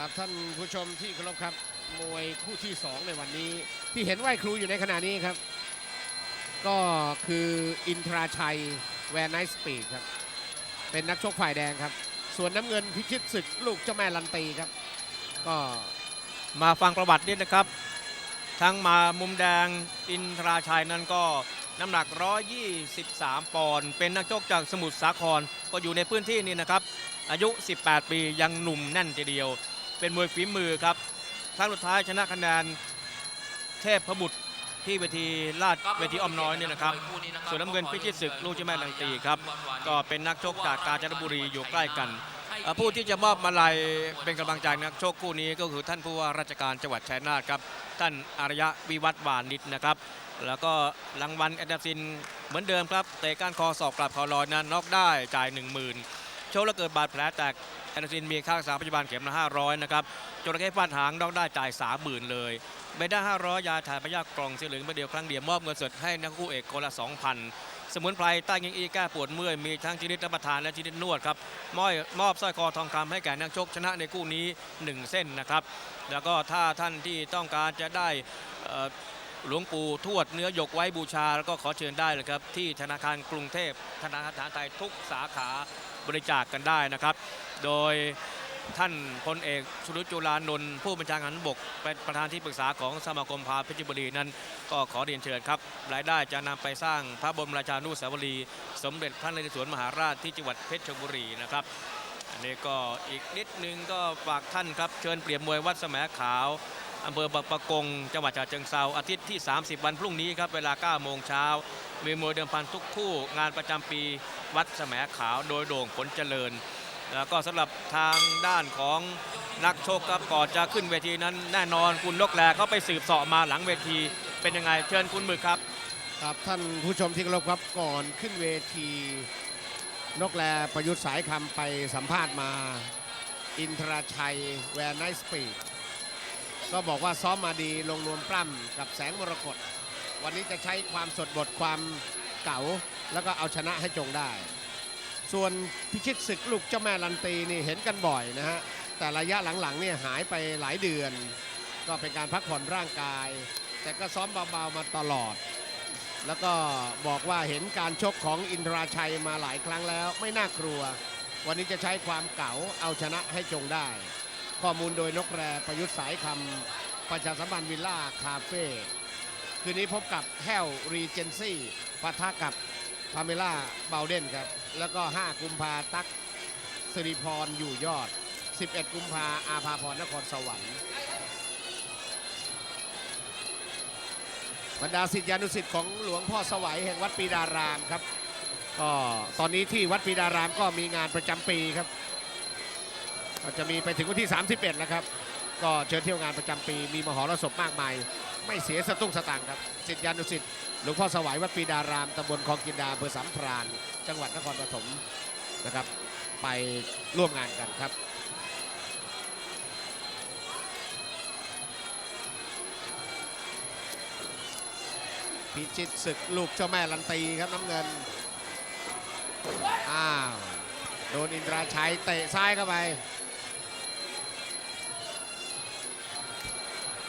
ครับท่านผู้ชมที่เคารพครับมวยคู่ที่ 2 ในวันนี้ ที่เห็นไหวครูอยู่ในขณะนี้ครับ ก็คืออินทราชัยแวนไนสปีดครับ เป็นนักชกฝ่ายแดงครับ ส่วนน้ำเงินพิชิตศึกลูกเจ้าแม่ลันตีครับ ก็มาฟังประวัตินิดนะครับ ทั้งมามุมแดงอินทราชัยนั้นก็น้ำหนัก 123 ปอนด์เป็นนักชกจากสมุทรสาครก็อยู่ในพื้นที่นี้นะครับอายุ 18 ปียังหนุ่มแน่นทีเดียว เป็นมวยฝีมือครับครั้งสุดท้ายชนะคะแนนเทพพบุตรที่เวทีลาดเวทีอ้อมน้อยนี่นะครับ ส่วนน้ำเงินพิชิตศึกลูกเจ้าแม่ลังตีครับ ก็เป็นนักชกจากกาญจนบุรีอยู่ใกล้กันเอ่อผู้ที่จะมอบมาลัยเป็นกำลังใจนักชกคู่นี้ก็คือท่านผู้ว่าราชการจังหวัดชัยนาทครับ ท่านอารยะวิวัฒน์วานิชนะครับ แล้วก็รางวัลแอนดาซินเหมือนเดิมครับเตะก้านคอสอบกลับคอลอยนั้นน็อกได้จ่าย 1 0,000โชว์แล้วเกิดบาดแผลแตกแอนดาซินมีค่ารักษาปัจจุบันเข็มละ500 นะครับจระเข้ฟาดหางน็อกได้จ่าย 30,000 เลยเบด้า500 ยาถ่ายพยาธิกล่องสีเหลืองเมื่อเดียวครั้งเดียวมอบเงินสดให้นักคู่เอกคนละ 2,000 สมุนไพรใต้ยิงอีแก้ปวดเมื่อย มีทั้งชนิดรับประทานและชนิดนวดครับมอบมอบสร้อยคอทองคำให้แก่นักชกชนะในคู่นี้ 1 เส้นนะครับ แล้วก็ถ้าท่านที่ต้องการจะได้หลวงปู่ทวดเนื้อหยกไว้บูชา แล้วก็ขอเชิญได้เลยครับที่ธนาคารกรุงเทพธนาคารไทยทุกสาขา บริจาคกันได้นะครับ โดยท่านพลเอกสุรุจุลานนท์ผู้บัญชาการบกเป็นประธานที่ปรึกษาของสมาคมพาเพชรบุรีนั้น ก็ขอเรียนเชิญครับรายได้จะนำไปสร้างพระบรมราชานุสาวรีย์สมเด็จพระนเรศวรมหาราชที่จังหวัดเพชรบุรีนะครับอันนี้ก็อีกนิดนึงก็ฝากท่านครับเชิญเปรียบมวยวัดแสมขาวอำเภอบางปะกงจังหวัดฉะเชิงเซาอาทิตย์ที่ 30 วันพรุ่งนี้ครับเวลา 9 โมงเช้า มีมวยเดิมพันทุกคู่งานประจำปีวัดแสมขาวโดยโด่งผลเจริญ แล้วก็สำหรับทางด้านของนักโชคครับก่อนจะขึ้นเวทีนั้นแน่นอนคุณนกแลเขาไปสืบเสาะมาหลังเวทีเป็นยังไงเชิญคุณหมึกครับ ครับท่านผู้ชมที่เคารพครับก่อนขึ้นเวที นกแลประยุทธ์สายคำไปสัมภาษณ์มาอินทราชัยแวนไนสปีดก็บอกว่าซ้อมมาดีลงนวมปล้ำกับแสงมรกต วันนี้จะใช้ความสดบทความเก่า แล้วก็เอาชนะให้จงได้ ส่วนพิชิตศึกลูกเจ้าแม่ลันตีนี่เห็นกันบ่อยนะฮะ แต่ระยะหลังๆเนี่ยหายไปหลายเดือน ก็เป็นการพักผ่อนร่างกาย แต่ก็ซ้อมเบาๆมาตลอด แล้วก็บอกว่าเห็นการชกของอินทราชัยมาหลายครั้งแล้วไม่น่ากลัว วันนี้จะใช้ความเก๋าเอาชนะให้จงได้ ข้อมูลโดยนกแรประยุทธ์สายคำประชาสัมพันธ์วิลล่าคาเฟ่ คืนนี้พบกับแฮลรีเจนซี่ปะทะกับพาเมล่าเบลเดนครับ แล้วก็ 5 กุมภาตักสิริพรอยู่ยอด 11 กุมภาอาภาพรนครสวรรค์บรรดาศิษยานุศิษย์ของหลวงพ่อสวัยแห่งวัดปีดารามครับก็ตอนนี้ที่วัดปีดารามก็มีงานประจำปีครับก็จะมีไปถึงวันที่ 31 แล้วครับ ก็เชิญเที่ยวงานประจำปีมีมหรสพมากมาย ไม่เสียสตุ้งสตางค์ครับศิษยานุศิษย์หลวงพ่อสวัยวัดปีดารามตำบลคลองกินดาอำเภอสามพราน จังหวัดนครปฐมนะครับไปร่วมงานกันครับพิชิตศึกลูกเจ้าแม่ลันตีครับน้ำเงิน อ้าว โดนอินทราชัยเตะซ้ายเข้าไป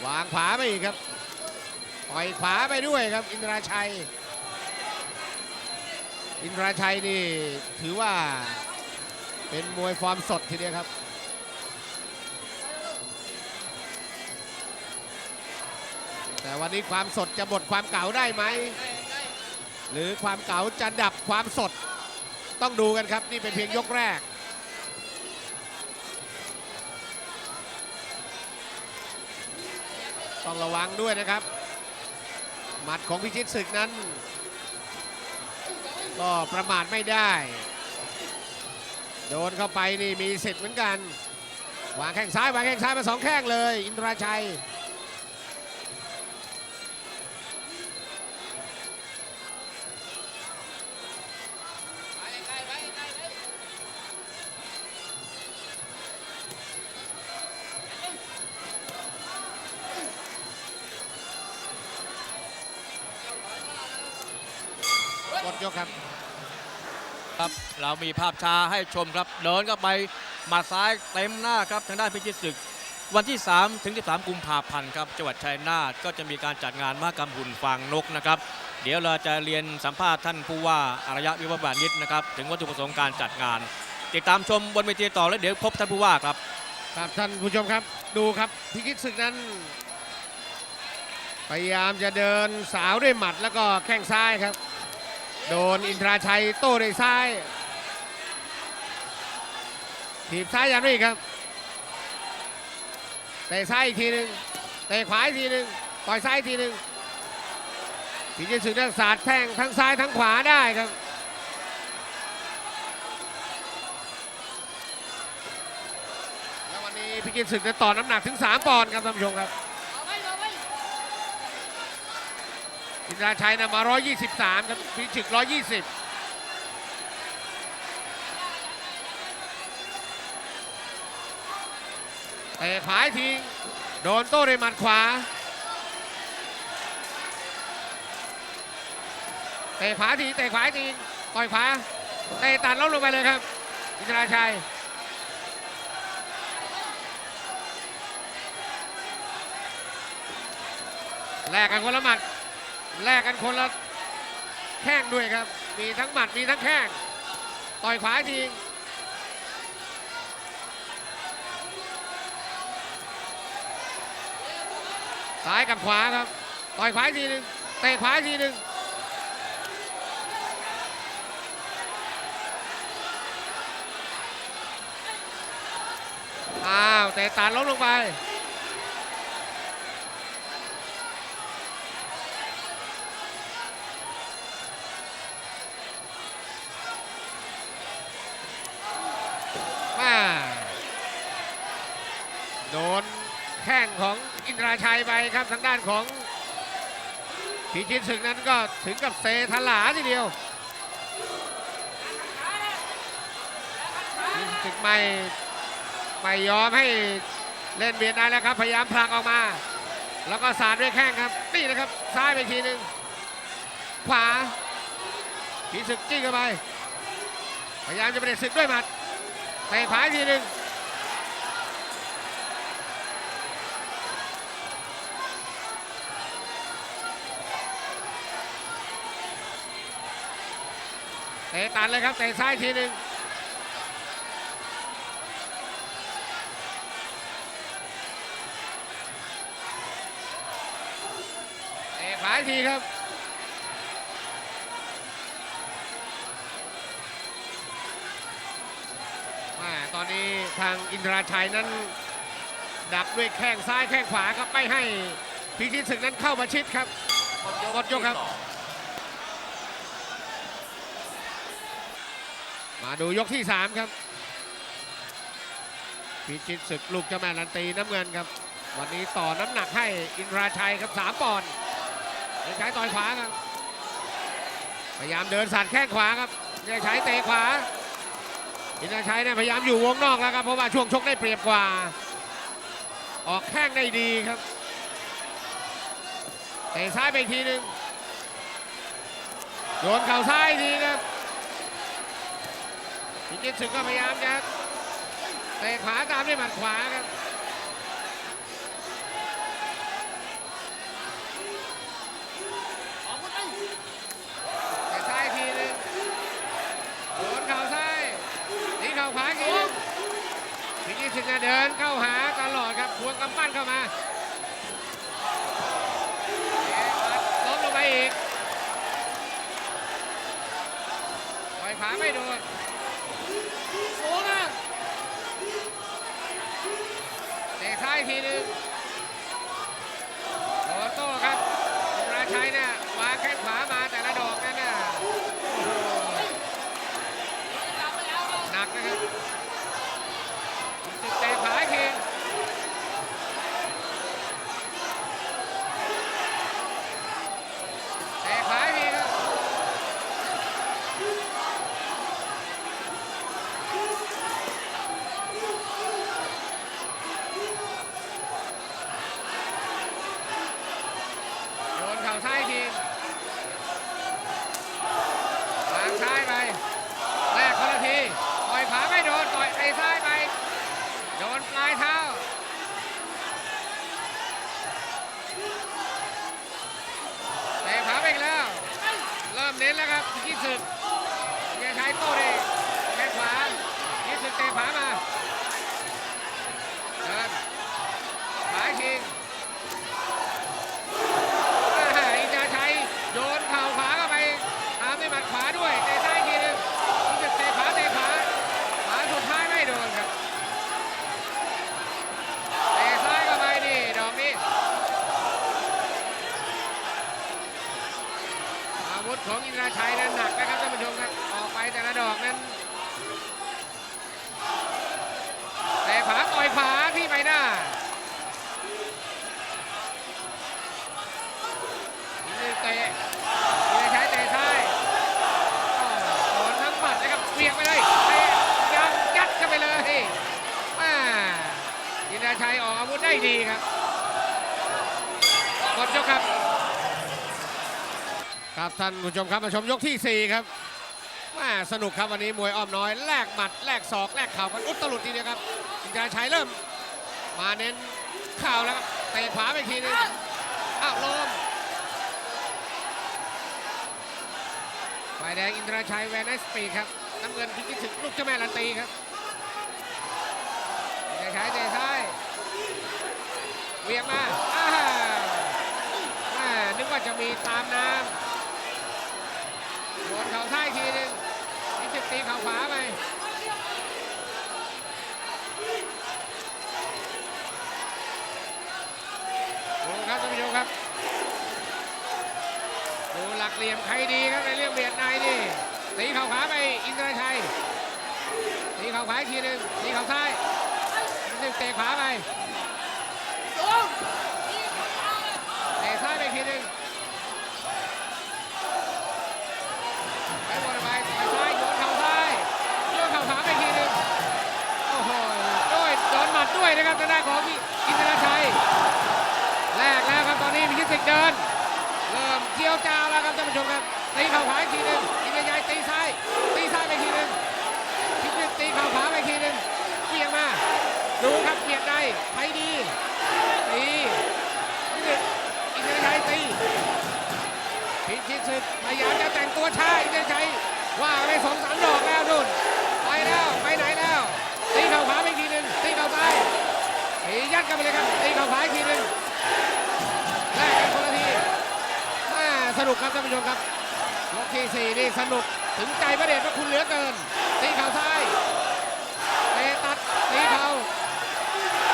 วางขวาไปอีกครับ ปล่อยขวาไปด้วยครับ อินทราชัย อินทราชัยนี่ถือว่าเป็นมวยฟอร์มสดทีเดียวครับแต่วันนี้ความสดจะบดความเก่าได้ไหม หรือความเก่าจะดับความสดต้องดูกันครับ นี่เป็นเพียงยกแรก ต้องระวังด้วยนะครับ หมัดของพิชิตศึกนั้น ก็ประมาทไม่ได้ โดนเข้าไปนี่มีสิทธิ์เหมือนกัน วางแข้งซ้ายวางแข้งซ้ายมาสองแข้งเลย อินทราชัย เรามีภาพช้าให้ชมครับ เดินเข้าไปหมัดซ้ายเต็มหน้าครับทางด้านพิชิตศึก วันที่ 3 ถึง 13 กุมภาพันธ์ครับจังหวัดชัยนาทก็จะมีการจัดงานมหกรรมหุ่นฟางนกนะครับ เดี๋ยวเราจะเรียนสัมภาษณ์ท่านผู้ว่าอารยะวิวัฒน์บานิชนะครับถึงวัตถุประสงค์การจัดงาน ติดตามชมบนเวทีต่อแล้วเดี๋ยวพบท่านผู้ว่าครับครับท่านผู้ชมครับดูครับพิกิตศึกนั้นพยายามจะเดินสาวด้วยหมัดแล้วก็แข้งซ้ายครับ โดนอินทราชัยโต้ด้วยซ้าย ถีบซ้ายยันด้วยอีกครับเตะซ้ายอีกทีหนึ่งเตะขวาอีกทีหนึ่งต่อยซ้ายอีกทีหนึ่งพิกิตศึกนั้นสาดแท่งทั้งซ้ายทั้งขวาได้ครับแล้ววันนี้พิกิตศึกจะต่อน้ำหนักถึง 3 ปอนด์ครับท่านผู้ชมครับอินทราชัยนะมา 123 ครับพิชิต120 เตะขวาอีกทีโดนโต้ด้วยหมัดขวาเตะขวาทีเตะขวาทีต่อยขวาเตะตัดล้มลงไปเลยครับอินทราชัยแลกกันคนละหมัดแลกกันคนละแข้งด้วยครับ มีทั้งหมัดมีทั้งแข้งต่อยขวาอีกที ซ้ายกับขวาครับ ต่อยขวาทีหนึ่งเตะขวาทีหนึ่งอ้าวเตะตัดล้มลงไป ราชัยไปครับทางด้านของพิชิตศึกนั้นก็ถึงกับเซทลาทีเดียวพิชิตศึกไม่ไม่ยอมให้เล่นเบียดได้แล้วครับ พยายามผลักออกมา แล้วก็สาดด้วยแข้งครับ นี่นะครับ ซ้ายไปทีหนึ่งขวาพิชิตศึกจิ้งเข้าไป พยายามจะไปเด็ดศึกด้วยหมัดเตะขวาทีหนึ่ง ตะตัดเลยครับเตะซ้ายอีกทีหนึ่งเตะขวาอีกทีครับแม่ตอนนี้ทางอินทราชัยนั้น ดักด้วยแข้งซ้ายแข้งขวาครับไม่ให้พิชิตศึกนั้นเข้ามาชิดครับหมดยกครับ ดูยกที่ 3 ครับ พิชิตศึกลูกเจ้าแม่ลันตีน้ำเงินครับ วันนี้ต่อน้ำหนักให้อินราชัยครับ3ปอนด์เดชชัยต่อยขวาครับ พยายามเดินสัดแข้งขวาครับเดชชัยเตะขวา อินทราชัยเนี่ยพยายามอยู่วงนอกแล้วครับ เพราะว่าช่วงชกได้เปรียบกว่า ออกแข้งได้ดีครับ เตะซ้ายไปทีหนึ่งโยนเข่าซ้ายทีครับ พิจิตรศึก็พยายามจะเตะขวาตามด้วยหมัดขวาครับเตะซ้ายทีนึงโดนเข่าซ้ายนี่เข่าขวาอีกทีหนึ่งพิจิตรศึกเนี่ยเดินเข้าหาตลอดครับควงกำปั้นเข้ามาล้มลงไปอีกปล่อยขาไม่โดน กทีหนึงโอโต้ครับราชัยเนี่ยวางแข้งขวามาแต่ละดอกนั่นน่ะหนักนะครับ ศึ ของอินทราชัยนั้นหนักนะครับท่านผู้ชมครับออกไปแต่ละดอกนั้น แต่ขวาต่อยขวาที่ใบหน้านี่เตะอินทราชัยเตะซ้ายโดนทั้งหมัดนะครับเวียงไปเลยเตะยังยัดเข้าไปเลยอ่าอินทราชัยออกอาวุธได้ดีครับหมดยกครับ ครับท่านผู้ชมครับมาชมยกที่ 4 ครับแม่สนุกครับวันนี้มวยอ้อมน้อยแลกหมัดแลกศอกแลกเข่ากันอุตลุดทีเดียวครับอินทราชัยเริ่ม มาเน้นเข่าแล้วครับเตะขวาไปทีนึงอ้าวลมฝ่ายแดงอินทราชัยแวนไนสปีดครับน้ำเงินพิจิตศึกลูกเจ้าแม่ลันตีครับอินทรายเตะซ้ายเวียงมาอ้าวนึกว่าจะมีตามน้ำ ข่าซ้ายอีกทีนึงพิจิตตีเข่าขวาไปดูครับท่านผู้ชมครับดูหลักเหลี่ยมใครดีครับในเรื่องเบียดในนี่ตีเข่าขวาไปอินทรชัยตีเข่าขวาอีกทีนึงตีเข่าซ้ายนึงเตะขวาไป นะครับทางด้านของอินทราชัยแรกแล้วครับตอนนี้พิชิตสิกเดินเริ่มเกี่ยวจ้าวแล้วครับท่านผู้ชมครับตีเข่าขวาอีกทีหนึ่งอินทราชัยตีซ้ายตีซ้ายไปอีกทีหนึ่งพิชิตตีเข่าขวาไปอีกทีหนึ่งเกี่ยงมาดูครับเกี่ยงได้ไทยดีตีพิชิตอินทราชัยตีพิชิตศึกพยายามจะแต่งตัวช้าอินทรชัยว่าไปสองสามดอกแล้วนุ่นไปแล้วไปไหนแล้วตีเข่าขวาไปอีกทีหนึ่งตีเข่าซ้ายตี ยัดกันไปเลยครับตีเข่าขวาอีกทีหนึ่งแลกกันคนละทีอ่าสนุกครับท่านผู้ชมครับยกที่สี่นี่สนุกถึงใจพระเดชพระคุณเหลือเกินตีเข่าซ้ายเตะตัดตีเข่า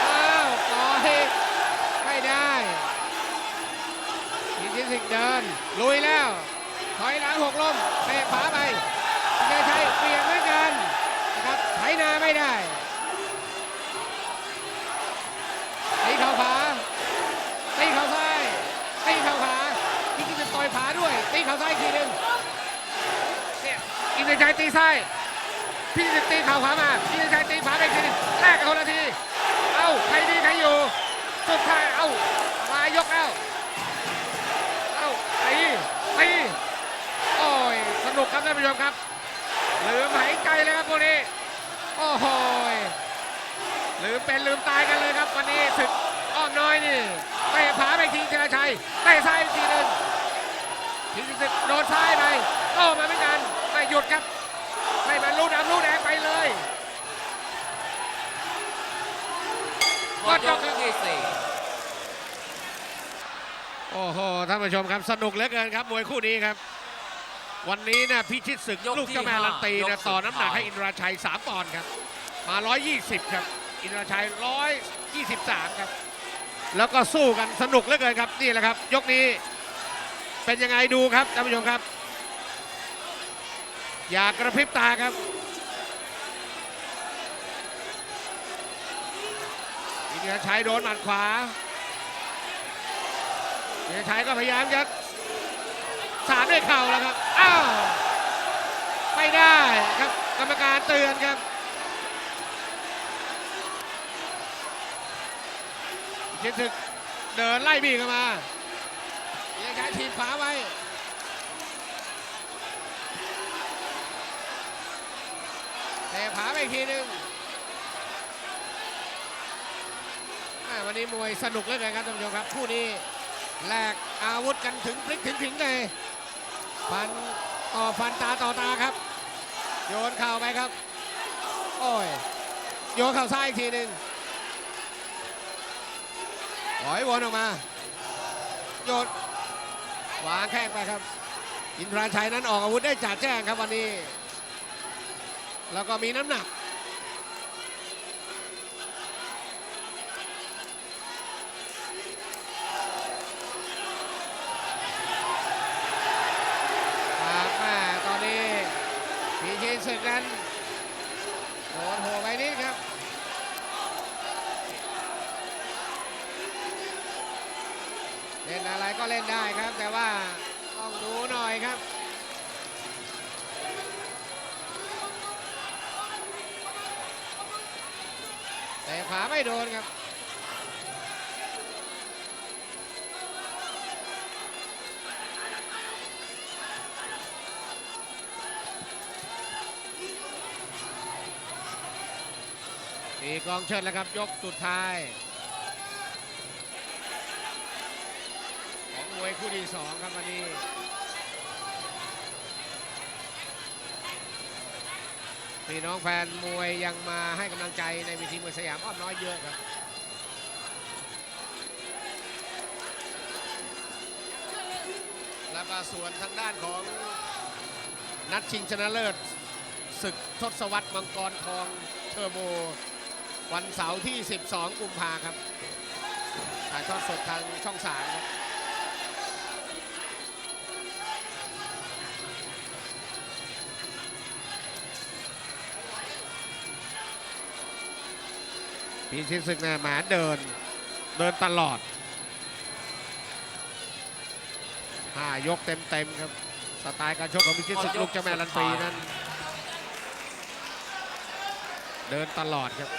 อ้าวต่อเฮไม่ได้พิชิตสิงห์เดินลุยแล้วถอยหลังหกล้มเตะขวาไปเดชัยเปลี่ยนเหมือนกันนะครับไถนาไม่ได้ตีเข่าขวาตีเข่าซ้ายตีเข่าขวาพิชิตจะต่อยขวาด้วยตีเข่าซ้ายทีหนึ่งเนี่ยอินทรชัยตีซ้ายพิชิตตีเข่าขวามาอินทรชัยตีขวาไปทีหนึงแลกกันคนละที เอ้าใครดีใครอยู่ สุดท้ายเอ้ามายกแล้วเอ้าตีตีโอ้ยสนุกครับท่านผู้ชมครับลืมหายใจเลยครับพวกนี้โอ้โหยลืมเป็นลืมตายกันเลยครับวันนี้ศึกอ้อมน้อยนี่เตะผาไปทีเจรชัยเตะซ้ายไปทีหนึง ทีศึกโดนซ้ายไปโต้มาเหมือนกันไม่หยุดครับให้มันลูดำลูดแดงไปเลยหมดยกที่สี่โอ้โหท่านผู้ชมครับสนุกเหลือเกินครับมวยคู่นี้ครับ วันนี้นะพิชิตศึกลูกเจ้าแม่ลันตีนะต่อน้ำหนักให้อินทราชัย 3 ปอนด์ครับ มา 120 ครับ อินทราชัย 123 ครับ แล้วก็สู้กันสนุกเหลือเกินครับ นี่แหละครับ ยกนี้ เป็นยังไงดูครับท่านผู้ชมครับ อย่ากระพริบตาครับอินทรชัยโดนหมัดขวาเดชชัยก็พยายามจะสาดด้วยเข่าแล้วครับ อ้าว ไม่ได้ครับ กรรมการเตือนครับชิดศึกเดินไล่บีเข้ามา เดชชัยถีบขวาไว้เตะขาไปอีกทีหนึงอ่าวันนี้มวยสนุกเลือเกินครับท่านผู้ชมครับคู่นี้แลกอาวุธกันถึงพลิกถึงขิงเลยฟันต่อฟันตาต่อตาครับ โยนเข่าไปครับ โอ้ยโยนเข่าซ้ายอีกทีหนึ่งถอยวนออกมาโยน วางแข้งไปครับ อินทราชัยนั้นออกอาวุธได้จัดแจ้งครับวันนี้ แล้วก็มีน้ำหนัก ครับแม่ตอนนี้พีชีศึกนั้นโดนโหไปนิดครับ เล่นอะไรก็เล่ นได้ครับ แต่ว่าต้องดูหน่อยครับแต่ขวาไม่โดนครับตีกองเชิดแล้วครับ ยกสุดท้าย คู่ที่สองครับวันนี้พี่น้องแฟนมวยยังมาให้กำลังใจในเวทีมวยสยามอ้อมน้อยเยอะครับแล้วก็ส่วนทางด้านของนัดชิงชนะเลิศศึกทศวรรษมังกรทองเทอร์โบ วันเสาร์ที่ 12 กุมภาครับถ่ายทอดสดทางช่องสามครับ พีชิตศึกเนี่ยหมาเดินเดินตลอดห้ายกเต็มๆครับสไตล์การชกของพิชิตศึกลูกเจ้าแม่ลันตีนั้น เดินตลอดครับ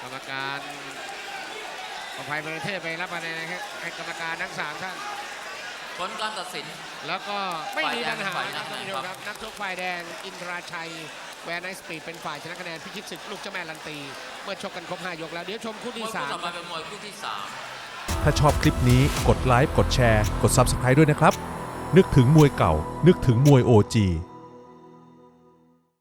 กรรมการขอภัยประเทศไปรับคะแนนนะครับให้กรรมการทั้งสามท่าน ผลการตัดสิน แล้วก็ไม่มีปัญหาฝ่ายคแดรับงท่านผู้ชมครับนักชกฝ่ายแดงอินทราชัยแวนไนสปีดเป็นฝ่ายชนะคะแนนพิชิตศึกลูกเจ้าแม่ลันตี เมื่อชกกันครบ 5 ยกแล้ว เดี๋ยวชมคู่มที่วยคู่สามต่อไปเป็นมวยคู่ที่สาม ถ้าชอบคลิปนี้กดไลค์ กดแชร์ กด Subscribe ด้วยนะครับ นึกถึงมวยเก่า นึกถึงมวย OG